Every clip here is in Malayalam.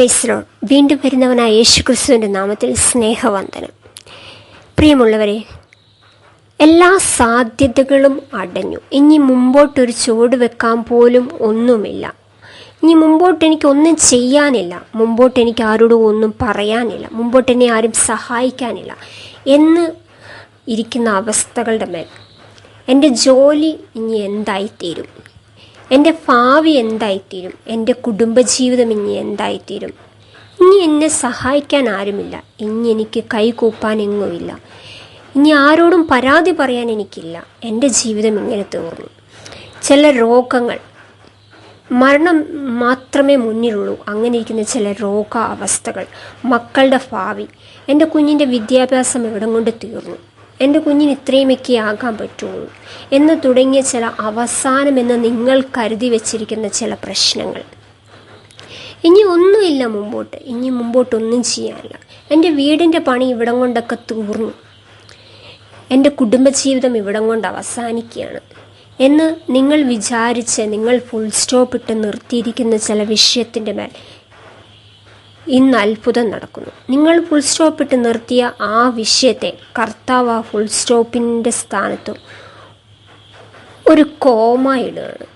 പ്രൈസ്ലോ വീണ്ടും വരുന്നവനായ യേശു ക്രിസ്തുവിന്റെ നാമത്തിൽ സ്നേഹവന്ദനം. പ്രിയമുള്ളവരെ എല്ലാ സാധ്യതകളും അടഞ്ഞു. ഇനി മുമ്പോട്ടൊരു ചുവട് വെക്കാൻ പോലും ഒന്നുമില്ല. ഇനി മുമ്പോട്ട് എനിക്ക് ഒന്നും ചെയ്യാനില്ല. മുമ്പോട്ട് എനിക്ക് ആരോടും ഒന്നും പറയാനില്ല. മുമ്പോട്ട് എന്നെ ആരും സഹായിക്കാനില്ല. എന്ന് ഇരിക്കുന്ന അവസ്ഥകളുടെ മേൽ. എന്റെ ജോലി ഇനി എന്തായിത്തീരും? എന്റെ ഭാവി എന്തായിത്തീരും? എന്റെ കുടുംബജീവിതം ഇനി എന്തായിത്തീരും? ഇനി എന്നെ സഹായിക്കാൻ ആരുമില്ല. ഇനി എനിക്ക് കൈകൂപ്പാൻ എങ്ങുമില്ല ഇനി ആരോടും പരാതി പറയാൻ എനിക്കില്ല. എന്റെ ജീവിതം ഇങ്ങനെ തീർന്നു. ചില രോഗങ്ങൾ മരണം മാത്രമേ മുന്നിലുള്ളൂ. അങ്ങനെ ഇരിക്കുന്ന ചില രോഗ അവസ്ഥകൾ മക്കളുടെ ഭാവി. എന്റെ കുഞ്ഞിന്റെ വിദ്യാഭ്യാസം എവിടം കൊണ്ട് തീർന്നു. എന്റെ കുഞ്ഞിന് ഇത്രയുമൊക്കെ ആകാൻ പറ്റുള്ളൂ എന്ന് തുടങ്ങിയ ചില അവസാനമെന്ന് നിങ്ങൾ കരുതി വച്ചിരിക്കുന്ന ചില പ്രശ്നങ്ങൾ. ഇനി ഒന്നുമില്ല മുമ്പോട്ട്. ഇനി മുമ്പോട്ടൊന്നും ചെയ്യാനില്ല. എന്റെ വീടിന്റെ പണി ഇവിടം കൊണ്ടൊക്കെ തീർന്നു. എന്റെ കുടുംബജീവിതം ഇവിടം കൊണ്ട് അവസാനിക്കുകയാണ് എന്ന് നിങ്ങൾ വിചാരിച്ച് നിങ്ങൾ ഫുൾ സ്റ്റോപ്പ് ഇട്ട് നിർത്തിയിരിക്കുന്ന ചില വിഷയത്തിന്റെ മേൽ ഇന്ന് അത്ഭുതം നടക്കുന്നു. നിങ്ങൾ ഫുൾ സ്റ്റോപ്പ് ഇട്ട് നിർത്തിയ ആ വിഷയത്തെ കർത്താവ് ആ ഫുൾ സ്റ്റോപ്പിന്റെ സ്ഥാനത്ത് ഒരു കോമ ഇടുകയാണ്.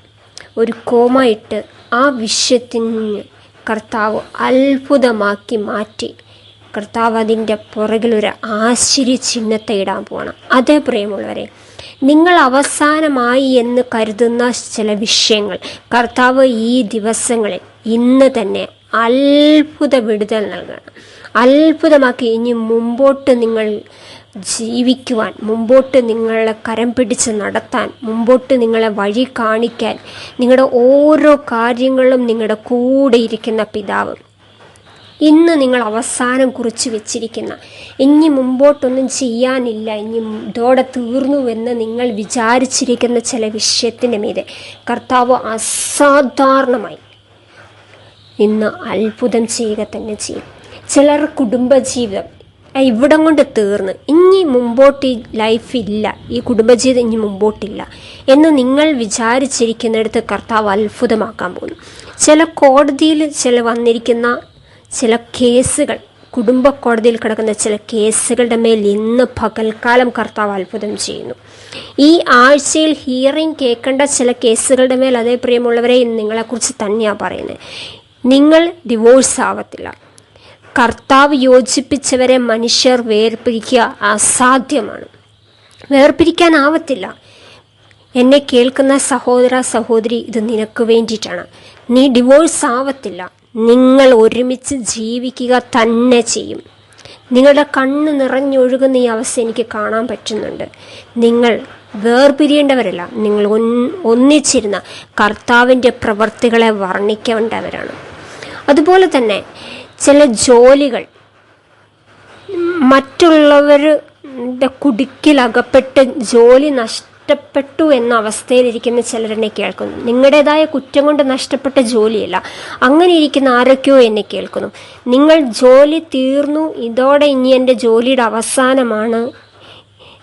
ഒരു കോമ ഇട്ട് ആ വിഷയത്തിന് കർത്താവ് അത്ഭുതമാക്കി മാറ്റി. കർത്താവ് അതിന്റെ പുറകിലൊരു ആശ്ചര്യ ചിഹ്നത്തെ ഇടാൻ പോകണം അതേ പ്രിയമുള്ളവരെ നിങ്ങൾ അവസാനമായി എന്ന് കരുതുന്ന ചില വിഷയങ്ങൾ കർത്താവ് ഈ ദിവസങ്ങളിൽ ഇന്ന് തന്നെ അത്ഭുത വിടുതൽ നൽകണം. അത്ഭുതമാക്കി ഇനി മുമ്പോട്ട് നിങ്ങൾ ജീവിക്കുവാൻ മുമ്പോട്ട് നിങ്ങളെ കരം പിടിച്ച് നടത്താൻ മുമ്പോട്ട് നിങ്ങളെ വഴി കാണിക്കാൻ നിങ്ങളുടെ ഓരോ കാര്യങ്ങളും നിങ്ങളുടെ കൂടെ ഇരിക്കുന്ന പിതാവ്. ഇന്ന് നിങ്ങൾ അവസാനം കുറിച്ച് വെച്ചിരിക്കുന്ന ഇനി മുമ്പോട്ടൊന്നും ചെയ്യാനില്ല ഇനി ഇതോടെ തീർന്നുവെന്ന് നിങ്ങൾ വിചാരിച്ചിരിക്കുന്ന ചില വിഷയത്തിന്റെ മീതെ കർത്താവ് അസാധാരണമായി ഇന്ന് അത്ഭുതം ചെയ്യുക തന്നെ ചെയ്യും. ചിലർ കുടുംബജീവിതം ഇവിടം കൊണ്ട് തീർന്ന് ഇനി മുമ്പോട്ട് ഈ ലൈഫില്ല ഈ കുടുംബജീവിതം ഇനി മുമ്പോട്ടില്ല എന്ന് നിങ്ങൾ വിചാരിച്ചിരിക്കുന്നിടത്ത് കർത്താവ് അത്ഭുതമാക്കാൻ പോകുന്നു. ചില കോടതിയിൽ ചില വന്നിരിക്കുന്ന ചില കേസുകൾ കുടുംബ കോടതിയിൽ കിടക്കുന്ന ചില കേസുകളുടെ മേൽ ഇന്ന് പകൽക്കാലം കർത്താവ് അത്ഭുതം ചെയ്യുന്നു. ഈ ആഴ്ചയിൽ ഹിയറിംഗ് കേൾക്കേണ്ട ചില കേസുകളുടെ മേൽ അതേ പ്രിയമുള്ളവരെ നിങ്ങളെക്കുറിച്ച് തന്നെയാണ് പറയുന്നത്. നിങ്ങൾ ഡിവോഴ്സ് ആവത്തില്ല. കർത്താവ് യോജിപ്പിച്ചവരെ മനുഷ്യർ വേർപിരിക്കുക അസാധ്യമാണ്. വേർപിരിക്കാനാവത്തില്ല എന്നെ കേൾക്കുന്ന സഹോദര സഹോദരി ഇത് നിനക്ക് വേണ്ടിയിട്ടാണ്. നീ ഡിവോഴ്സ് ആവത്തില്ല. നിങ്ങൾ ഒരുമിച്ച് ജീവിക്കുക തന്നെ ചെയ്യും. നിങ്ങളുടെ കണ്ണ് നിറഞ്ഞൊഴുകുന്ന ഈ അവസ്ഥ എനിക്ക് കാണാൻ പറ്റുന്നുണ്ട്. നിങ്ങൾ വേർപിരിയേണ്ടവരല്ല. നിങ്ങൾ ഒന്നിച്ചിരുന്ന കർത്താവിന്റെ പ്രവർത്തികളെ വർണിക്കേണ്ടവരാണ്. അതുപോലെ തന്നെ ചില ജോലികൾ മറ്റുള്ളവരുടെ കുടുക്കിലകപ്പെട്ട് ജോലി നഷ്ടപ്പെട്ടു എന്ന അവസ്ഥയിലിരിക്കുന്ന ചിലരെന്നെ കേൾക്കുന്നു. നിങ്ങളുടേതായ കുറ്റം കൊണ്ട് നഷ്ടപ്പെട്ട ജോലിയല്ല. അങ്ങനെ ഇരിക്കുന്ന ആരൊക്കെയോ എന്നെ കേൾക്കുന്നു. നിങ്ങൾ ജോലി തീർന്നു ഇതോടെ ഇനി എന്റെ ജോലിയുടെ അവസാനമാണ്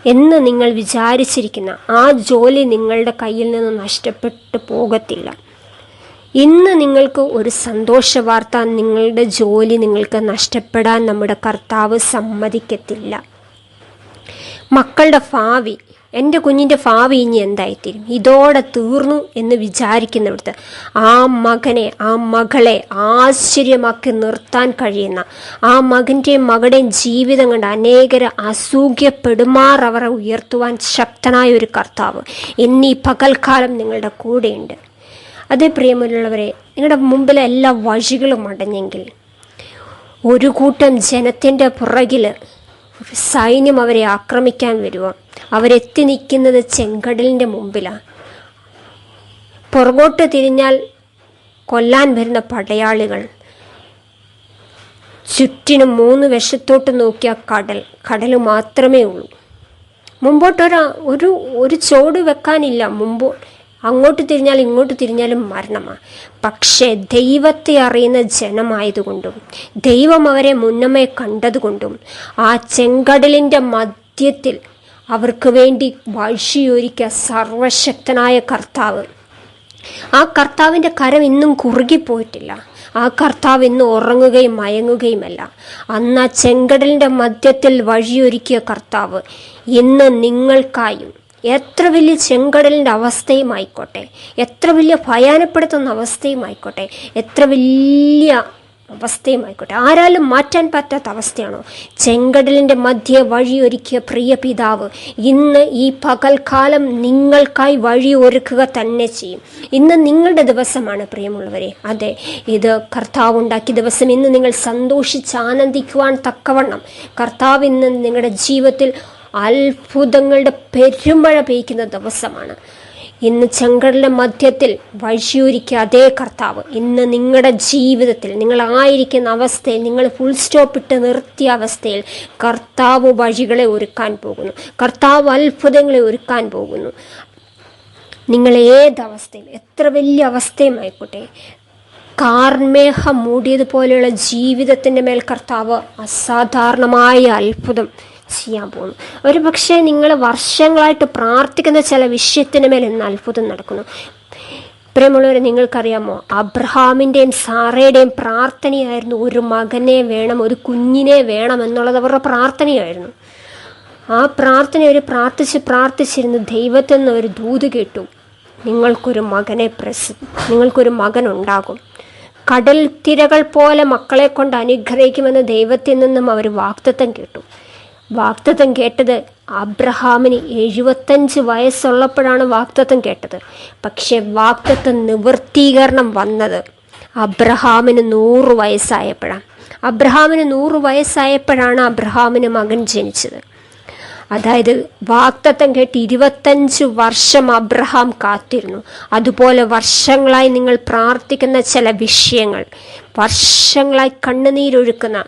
എന്ന് നിങ്ങൾ വിചാരിച്ചിരിക്കുന്ന ആ ജോലി നിങ്ങളുടെ കയ്യിൽ നിന്ന് നഷ്ടപ്പെട്ടു പോകത്തില്ല. ഇന്ന് നിങ്ങൾക്ക് ഒരു സന്തോഷ വാർത്ത നിങ്ങളുടെ ജോലി നിങ്ങൾക്ക് നഷ്ടപ്പെടാൻ നമ്മുടെ കർത്താവ് സമ്മതിക്കത്തില്ല. മക്കളുടെ ഭാവി എന്റെ കുഞ്ഞിന്റെ ഭാവി ഇനി എന്തായിത്തീരും? ഇതോടെ തീർന്നു എന്ന് വിചാരിക്കുന്നിടത്ത് ആ മകനെ ആ മകളെ ആശ്ചര്യമാക്കി നിർത്താൻ കഴിയുന്ന ആ മകന്റെയും മകളുടെയും ജീവിതം കണ്ട് അനേകരെ അസൂഖ്യപ്പെടുമാർ അവരെ ഉയർത്തുവാൻ ശക്തനായ ഒരു കർത്താവ് എന്നീ പകൽക്കാലം നിങ്ങളുടെ കൂടെയുണ്ട്. അതേ പ്രിയമുള്ളവരെ നിങ്ങളുടെ മുമ്പിലെ എല്ലാ വഴികളും അടഞ്ഞെങ്കിൽ ഒരു കൂട്ടം ജനത്തിന്റെ പുറകിൽ സൈന്യം അവരെ ആക്രമിക്കാൻ വരിക അവരെത്തി നിൽക്കുന്നത് ചെങ്കടലിന്റെ മുമ്പിലാണ് പുറകോട്ട് തിരിഞ്ഞാൽ കൊല്ലാൻ വരുന്ന പടയാളികൾ ചുറ്റിനും മൂന്ന് വശത്തോട്ട് നോക്കിയ കടൽ കടൽ മാത്രമേ ഉള്ളൂ. മുമ്പോട്ടൊരു ഒരു ഒരു ചോട് വെക്കാനില്ല. മുമ്പ് അങ്ങോട്ട് തിരിഞ്ഞാൽ ഇങ്ങോട്ട് തിരിഞ്ഞാലും മരണമാണ് പക്ഷേ ദൈവത്തെ അറിയുന്ന ജനമായതുകൊണ്ടും ദൈവം അവരെ മുന്നമേ കണ്ടതുകൊണ്ടും ആ ചെങ്കടലിന്റെ മധ്യത്തിൽ അവർക്ക് വേണ്ടി വഴിയൊരുക്കിയ സർവശക്തനായ കർത്താവ്. ആ കർത്താവിന്റെ കരം ഇന്നും കുറുകിപ്പോയിട്ടില്ല. ആ കർത്താവ് ഇന്ന് ഉറങ്ങുകയും മയങ്ങുകയുമല്ല. അന്ന് ആ ചെങ്കടലിന്റെ മധ്യത്തിൽ വഴിയൊരുക്കിയ കർത്താവ് ഇന്ന് നിങ്ങൾക്കായും എത്ര വലിയ ചെങ്കടലിന്റെ അവസ്ഥയുമായിക്കോട്ടെ എത്ര വലിയ ഭയാനപ്പെടുത്തുന്ന അവസ്ഥയുമായിക്കോട്ടെ എത്ര വലിയ അവസ്ഥയുമായിക്കോട്ടെ ആരാലും മാറ്റാൻ പറ്റാത്ത അവസ്ഥയാണോ? ചെങ്കടലിന്റെ മധ്യ വഴിയൊരുക്കിയ പ്രിയ പിതാവ് ഇന്ന് ഈ പകൽക്കാലം നിങ്ങൾക്കായി വഴി ഒരുക്കുക തന്നെ ചെയ്യും. ഇന്ന് നിങ്ങളുടെ ദിവസമാണ് പ്രിയമുള്ളവരെ. അതെ ഇത് കർത്താവ് ഉണ്ടാക്കിയ ദിവസം. ഇന്ന് നിങ്ങൾ സന്തോഷിച്ച് ആനന്ദിക്കുവാൻ തക്കവണ്ണം കർത്താവ് ഇന്ന് നിങ്ങളുടെ ജീവിതത്തിൽ അത്ഭുതങ്ങളുടെ പെരുമഴ പെയ്ക്കുന്ന ദിവസമാണ്. ഇന്ന് ചെങ്കടലിന്റെ മധ്യത്തിൽ വഴിയൊരുക്കിയ അതേ കർത്താവ് ഇന്ന് നിങ്ങളുടെ ജീവിതത്തിൽ നിങ്ങളായിരിക്കുന്ന അവസ്ഥയിൽ നിങ്ങൾ ഫുൾ സ്റ്റോപ്പ് ഇട്ട് നിർത്തിയ അവസ്ഥയിൽ കർത്താവ് വഴികളെ ഒരുക്കാൻ പോകുന്നു. കർത്താവ് അത്ഭുതങ്ങളെ ഒരുക്കാൻ പോകുന്നു. നിങ്ങൾ അവസ്ഥയിൽ എത്ര വലിയ അവസ്ഥയുമായിക്കോട്ടെ കാർമേഹം മൂടിയതുപോലെയുള്ള ജീവിതത്തിന്റെ മേൽ കർത്താവ് അസാധാരണമായ അത്ഭുതം ചെയ്യാൻ പോകുന്നു. ഒരു പക്ഷേ നിങ്ങൾ വർഷങ്ങളായിട്ട് പ്രാർത്ഥിക്കുന്ന ചില വിഷയത്തിന് മേൽ ഇന്ന് അത്ഭുതം നടക്കുന്നു. പ്രിയമുള്ളവരെ നിങ്ങൾക്കറിയാമോ? അബ്രഹാമിന്റെയും സാറയുടെയും പ്രാർത്ഥനയായിരുന്നു ഒരു മകനെ വേണം ഒരു കുഞ്ഞിനെ വേണം എന്നുള്ളത് അവരുടെ പ്രാർത്ഥനയായിരുന്നു. ആ പ്രാർത്ഥന അവർ പ്രാർത്ഥിച്ച് പ്രാർത്ഥിച്ചിരുന്ന് ദൈവത്തിൽ നിന്ന് ഒരു ദൂത് കേട്ടു. നിങ്ങൾക്കൊരു മകനെ പ്രസ നിങ്ങൾക്കൊരു മകൻ ഉണ്ടാകും. കടൽ തിരകൾ പോലെ മക്കളെ കൊണ്ട് അനുഗ്രഹിക്കുമെന്ന് ദൈവത്തിൽ നിന്നും അവർ വാക്തത്വം കേട്ടു. വാക്തത്വം കേട്ടത് അബ്രഹാമിന് എഴുപത്തഞ്ച് വയസ്സുള്ളപ്പോഴാണ് വാക്തത്വം കേട്ടത്. പക്ഷെ വാക്തത്വ നിവൃത്തീകരണം വന്നത് അബ്രഹാമിന് നൂറ് വയസ്സായപ്പോഴാണ്. അബ്രഹാമിന് നൂറ് വയസ്സായപ്പോഴാണ് അബ്രഹാമിന് മകൻ ജനിച്ചത്. അതായത് വാക്തത്വം കേട്ട് ഇരുപത്തഞ്ച് വർഷം അബ്രഹാം കാത്തിരുന്നു. അതുപോലെ വർഷങ്ങളായി നിങ്ങൾ പ്രാർത്ഥിക്കുന്ന ചില വിഷയങ്ങൾ വർഷങ്ങളായി കണ്ണുനീരൊഴുക്കുന്ന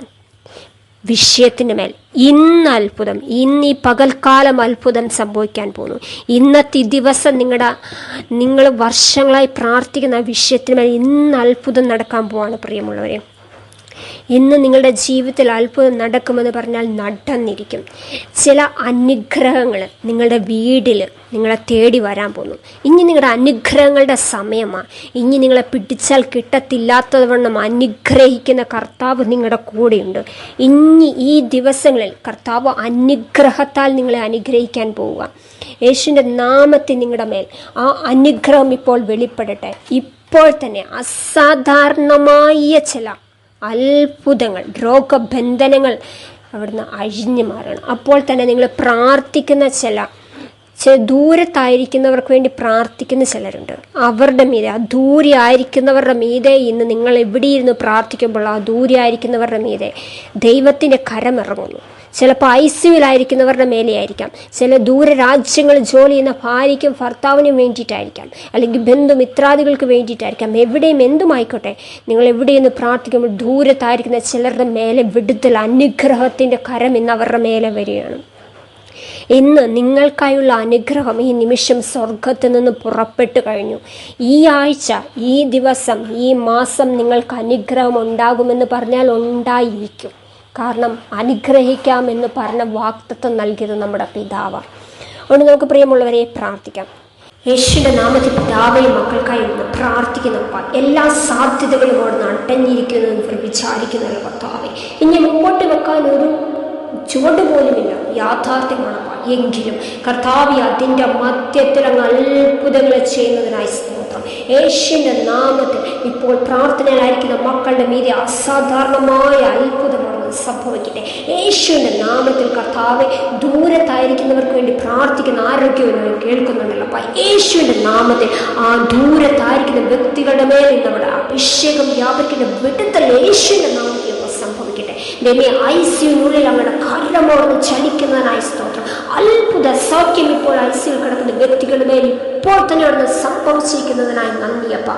വിഷയത്തിന്റെ മേൽ. ഇന്ന് അത്ഭുതം. ഇന്ന് ഈ പകൽക്കാലം അത്ഭുതം സംഭവിക്കാൻ പോകുന്നു. ഇന്നത്തെ ദിവസം നിങ്ങളുടെ നിങ്ങൾ വർഷങ്ങളായി പ്രാർത്ഥിക്കുന്ന വിഷയത്തിന് മേൽ ഇന്ന് അത്ഭുതം നടക്കാൻ പോവാണ് പ്രിയമുള്ളവരെ. ഇന്ന് നിങ്ങളുടെ ജീവിതത്തിൽ അത്ഭുതം നടക്കുമെന്ന് പറഞ്ഞാൽ നടന്നിരിക്കും. ചില അനുഗ്രഹങ്ങൾ നിങ്ങളുടെ വീട്ടിൽ നിങ്ങളെ തേടി വരാൻ പോകുന്നു. ഇനി നിങ്ങളുടെ അനുഗ്രഹങ്ങളുടെ സമയമാണ് ഇനി നിങ്ങളെ പിടിച്ചാൽ കിട്ടത്തില്ലാത്തവണ്ണം അനുഗ്രഹിക്കുന്ന കർത്താവ് നിങ്ങളുടെ കൂടെയുണ്ട്. ഇനി ഈ ദിവസങ്ങളിൽ കർത്താവ് അനുഗ്രഹത്താൽ നിങ്ങളെ അനുഗ്രഹിക്കാൻ പോവുക. യേശുവിന്റെ നാമത്തിൽ നിങ്ങളുടെ മേൽ ആ അനുഗ്രഹം ഇപ്പോൾ വെളിപ്പെടട്ടെ. ഇപ്പോൾ തന്നെ അസാധാരണമായ ചില അത്ഭുതങ്ങൾ രോഗബന്ധനങ്ങൾ അവിടുന്ന് അഴിഞ്ഞു മാറണം. അപ്പോൾ തന്നെ നിങ്ങൾ പ്രാർത്ഥിക്കുന്ന ചില ദൂരത്തായിരിക്കുന്നവർക്ക് വേണ്ടി പ്രാർത്ഥിക്കുന്ന ചിലരുണ്ട്. അവരുടെ മീതെ ആ ദൂരെ ആയിരിക്കുന്നവരുടെ മീതെ ഇന്ന് നിങ്ങൾ എവിടെയിരുന്ന് പ്രാർത്ഥിക്കുമ്പോൾ ആ ദൂരെ ആയിരിക്കുന്നവരുടെ മീതെ ദൈവത്തിന്റെ കരമിറങ്ങുന്നു ചിലപ്പോൾ ഐ സിയുലായിരിക്കുന്നവരുടെ മേലെയായിരിക്കാം. ചില ദൂര രാജ്യങ്ങളിൽ ജോലി ചെയ്യുന്ന ഭാര്യയ്ക്കും ഭർത്താവിനും വേണ്ടിയിട്ടായിരിക്കാം. അല്ലെങ്കിൽ ബന്ധു മിത്രാദികൾക്ക് വേണ്ടിയിട്ടായിരിക്കാം. എവിടെയും എന്തുമായിക്കോട്ടെ നിങ്ങൾ എവിടെയെന്ന് പ്രാർത്ഥിക്കുമ്പോൾ ദൂരത്തായിരിക്കുന്ന ചിലരുടെ മേലെ വിടുതൽ അനുഗ്രഹത്തിന്റെ കരം ഇന്ന് അവരുടെ മേലെ വരികയാണ്. ഇന്ന് നിങ്ങൾക്കായുള്ള അനുഗ്രഹം ഈ നിമിഷം സ്വർഗത്തിൽ നിന്ന് പുറപ്പെട്ടു കഴിഞ്ഞു. ഈ ആഴ്ച ഈ ദിവസം ഈ മാസം നിങ്ങൾക്ക് അനുഗ്രഹം ഉണ്ടാകുമെന്ന് പറഞ്ഞാൽ ഉണ്ടായിരിക്കും. കാരണം അനുഗ്രഹിക്കാം എന്ന് പറഞ്ഞ വാക്തത്വം നൽകിയത് നമ്മുടെ പിതാവാണ്. അതുകൊണ്ട് നമുക്ക് പ്രിയമുള്ളവരെ പ്രാർത്ഥിക്കാം. യേശുവിന്റെ നാമത്തിൽ പിതാവേ മക്കൾക്കായി ഒന്ന് പ്രാർത്ഥിക്കുന്നപ്പ എല്ലാ സാധ്യതകളും അവിടെ അടഞ്ഞിരിക്കുന്നു എന്ന് വിചാരിക്കുന്ന കർത്താവെ. ഇനി മുമ്പോട്ട് വെക്കാൻ ഒരു ചുവട് പോലുമില്ല. യാഥാർത്ഥ്യമാണ് എങ്കിലും കർത്താവി അതിന്റെ മധ്യത്തിൽ അങ്ങ് അത്ഭുതങ്ങൾ ചെയ്യുന്നതിനായി സ്തോത്രം. യേശുവിന്റെ നാമത്തിൽ ഇപ്പോൾ പ്രാർത്ഥനയിലായിരിക്കുന്ന മക്കളുടെ മീതെ അസാധാരണമായ അത്ഭുതമാണ് സംഭവിക്കട്ടെ. യേശുവിന്റെ നാമത്തിൽ കർത്താവെ ദൂരത്തായിരിക്കുന്നവർക്ക് വേണ്ടി പ്രാർത്ഥിക്കുന്ന ആരോഗ്യവും കേൾക്കുന്നുണ്ടല്ലോ അപ്പം. യേശുവിന്റെ നാമത്തിൽ ആ ദൂരത്തായിരിക്കുന്ന വ്യക്തികളുടെ മേൽ നിന്നവിടെ അഭിഷേകം വ്യാപിക്കുന്ന വിടുത്തൽ യേശുവിന്റെ നാമത്തിൽ സംഭവിക്കട്ടെ. ദൈവമേ ഐ സിയുനുള്ളിൽ അങ്ങയുടെ കരമോർന്ന് ചലിക്കുന്നതിനായി സ്തോത്രം. അത്ഭുത സൗഖ്യം ഇപ്പോൾ ഐ സിയിൽ കിടക്കുന്ന വ്യക്തികളുടെ മേൽ ഇപ്പോൾ തന്നെ അവിടുന്ന് സംഭവിച്ചിരിക്കുന്നതിനായി നന്ദിയപ്പ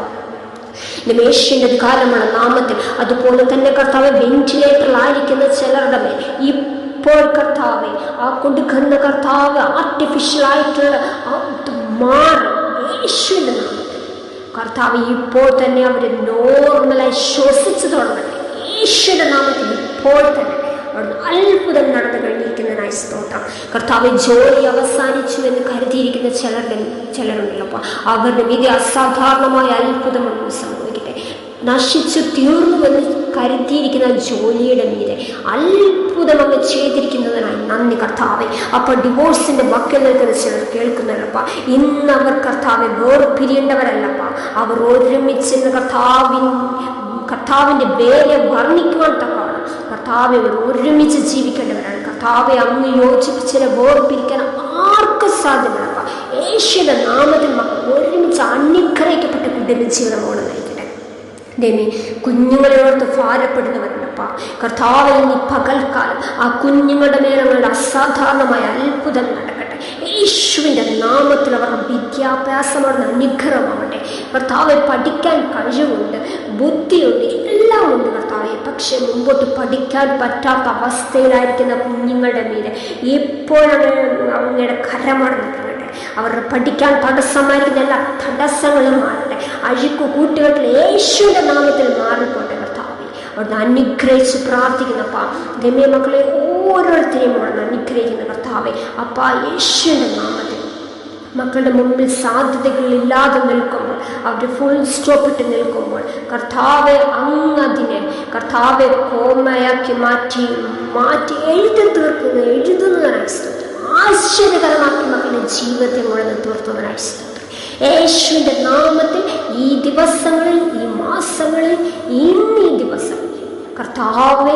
യേശുവിന്റെ കാലമാണ് നാമത്തിൽ അതുപോലെ തന്നെ കർത്താവ് വെന്റിലേറ്ററിലായിരിക്കുന്ന ചിലരുടെ മേൽ ഇപ്പോൾ കർത്താവ് ആ കൊടുക്കുന്ന കർത്താവ് ആർട്ടിഫിഷ്യൽ ആയിട്ടുള്ള മാറും. യേശുവിന്റെ കർത്താവ് ഇപ്പോൾ തന്നെ അവർ നോർമലായി ശ്വസിച്ചു തുടങ്ങട്ടെ. യേശുവിന്റെ നാമത്തിൽ ഇപ്പോൾ തന്നെ അവിടുന്ന് അത്ഭുതം നടന്നു കഴിഞ്ഞിരിക്കുന്നതിനായി സ്തോത്രം. കർത്താവ് ജോലി അവസാനിച്ചു എന്ന് കരുതിയിരിക്കുന്ന ചിലരുടെ ചിലരുണ്ടല്ലോ. അപ്പോൾ അവരുടെ വിധി അസാധാരണമായ അത്ഭുതം സംഭവിക്കട്ടെ. നശിച്ചു തീർന്നുവെന്ന് കരുതിയിരിക്കുന്ന ജോലിയുടെ മീതെ അത്ഭുതം അങ്ങ് ചെയ്തിരിക്കുന്നതിനായി നന്ദി കർത്താവെ. അപ്പോൾ ഡിവോഴ്സിന്റെ മക്കൾ നിൽക്കുന്ന ചിലർ കേൾക്കുന്നവരപ്പ ഇന്ന് അവർ കർത്താവെ വേറെ പിരിയേണ്ടവരല്ലപ്പ അവർ ഒരുമിച്ച് കർത്താവിൻ കർത്താവിന്റെ വേരെ വർണിക്കുവാൻ തക്കവണ്ണം കർത്താവെ അവർ ഒരുമിച്ച് ജീവിക്കേണ്ടവരാണ്. കർത്താവെ അങ്ങ് യോജിപ്പിച്ചതിനെ വേർപിരിക്കാൻ ആർക്കും സാധ്യമല്ല. യേശുവിന്റെ നാമത്തിൽ ഒരുമിച്ച് അനുഗ്രഹിക്കപ്പെട്ട ജീവിതം ജീവിതമാണ് നയിക്കട്ടെ കുഞ്ഞുങ്ങളെ ഓർത്ത് ഭാരപ്പെടുന്നവരുണ്ടപ്പ. കർത്താവ് ഇനി പകൽക്കാലം ആ കുഞ്ഞുങ്ങളുടെ മേലങ്ങളുടെ അസാധാരണമായ അത്ഭുതം നടക്കട്ടെ. യേശുവിന്റെ നാമത്തിൽ വിദ്യാഭ്യാസമാണ് അനുഗ്രഹമാവട്ടെ കർത്താവെ പഠിക്കാൻ കഴിവുണ്ട് ബുദ്ധിയുണ്ട് എല്ലാം ഉണ്ട് കർത്താവെ. പക്ഷെ മുമ്പോട്ട് പഠിക്കാൻ പറ്റാത്ത അവസ്ഥയിലായിരിക്കുന്ന കുഞ്ഞുങ്ങളുടെ മീതെ എപ്പോഴാണ് അങ്ങയുടെ കരമാണ് നിൽക്കുന്നത് അവരുടെ പഠിക്കാൻ തടസ്സമായിരിക്കുന്ന എല്ലാ തടസ്സങ്ങളും മാറട്ടെ. അഴുക്കു കൂട്ടുകെട്ടിൽ യേശുവിന്റെ നാമത്തിൽ മാറിപ്പോട്ടെ കർത്താവെ. അവിടുന്ന് അനുഗ്രഹിച്ച് പ്രാർത്ഥിക്കുന്നപ്പ ഗമ്യ മക്കളെ ഓരോരുത്തരെയും അവിടുന്ന് അനുഗ്രഹിക്കുന്ന കർത്താവെ. അപ്പ യേശുവിന്റെ നാമത്തിൽ മക്കളുടെ മുമ്പിൽ സാധ്യതകളില്ലാതെ നിൽക്കുമ്പോൾ അവർ ഫുൾ സ്റ്റോപ്പിട്ട് നിൽക്കുമ്പോൾ കർത്താവെ അങ്ങതിനെ കർത്താവെ കോമയാക്കി മാറ്റി മാറ്റി എഴുതി തീർക്കുന്ന. എഴുതുന്നതിനായി സ്തോത്രം. ആശ്ചര്യകരമാക്കി മക്കളുടെ ജീവിതത്തെ മുഴുവൻ തീർത്തതിനായി സ്തോത്രം. യേശുവിന്റെ നാമത്തിൽ ഈ ദിവസങ്ങളിൽ ഈ മാസങ്ങളിൽ ഇന്നീ ദിവസം കർത്താവെ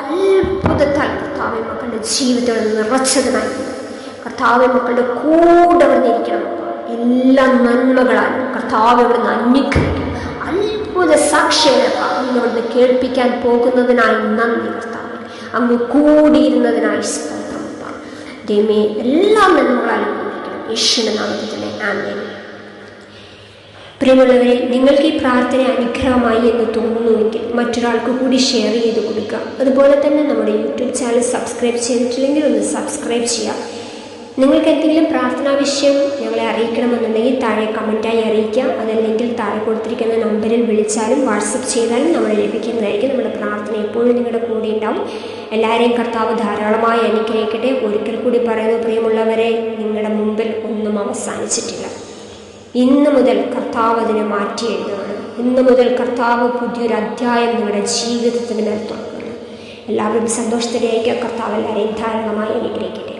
അത്ഭുതത്താൽ കർത്താവെ മക്കളുടെ ജീവിതത്തിൽ നിറച്ചതിനായി കർത്താവ് മക്കളുടെ കൂടെ വന്നിരിക്കണം. എല്ലാ നന്മകളാലും കർത്താവ് ഇവിടുന്ന് അനുഗ്രഹിക്കും. അത്ഭുത ഇവിടുന്ന് കേൾപ്പിക്കാൻ പോകുന്നതിനായി നന്ദി കർത്താവ്. അങ്ങ് കൂടിയിരുന്നതിനായി സ്തോത്രം ദൈവമേ എല്ലാ നന്മകളാലും അനുഗ്രഹിക്കണം ആമേൻ. പ്രിയമുള്ളവരെ നിങ്ങൾക്ക് ഈ പ്രാർത്ഥന അനുഗ്രഹമായി എന്ന് തോന്നുന്നുവെങ്കിൽ മറ്റൊരാൾക്ക് കൂടി ഷെയർ ചെയ്ത് കൊടുക്കുക. അതുപോലെ തന്നെ നമ്മുടെ യൂട്യൂബ് ചാനൽ സബ്സ്ക്രൈബ് ചെയ്തിട്ടില്ലെങ്കിൽ ഒന്ന് സബ്സ്ക്രൈബ് ചെയ്യുക. നിങ്ങൾക്ക് എന്തെങ്കിലും പ്രാർത്ഥനാ വിഷയം ഞങ്ങളെ അറിയിക്കണമെന്നുണ്ടെങ്കിൽ താഴെ കമന്റായി അറിയിക്കാം. അതല്ലെങ്കിൽ താഴെ കൊടുത്തിരിക്കുന്ന നമ്പറിൽ വിളിച്ചാലും വാട്സപ്പ് ചെയ്താലും നമ്മൾ ലഭിക്കുന്നതായിരിക്കും. നമ്മുടെ പ്രാർത്ഥന എപ്പോഴും നിങ്ങളുടെ കൂടെ ഉണ്ടാവും. എല്ലാവരെയും കർത്താവ് ധാരാളമായി അനുഗ്രഹിക്കട്ടെ. ഒരിക്കൽ കൂടി പറയുന്നു പ്രിയമുള്ളവരെ നിങ്ങളുടെ മുമ്പിൽ ഒന്നും അവസാനിച്ചിട്ടില്ല. ഇന്ന് മുതൽ കർത്താവ് അതിനെ മാറ്റി എഴുതുകയാണ്. ഇന്ന് മുതൽ കർത്താവ് പുതിയൊരു അധ്യായം നിങ്ങളുടെ ജീവിതത്തിന് മേൽ എല്ലാവരും സന്തോഷത്തിലേക്ക് കർത്താവ് എല്ലാവരെയും ധാരാളമായി അനുഗ്രഹിക്കട്ടെ.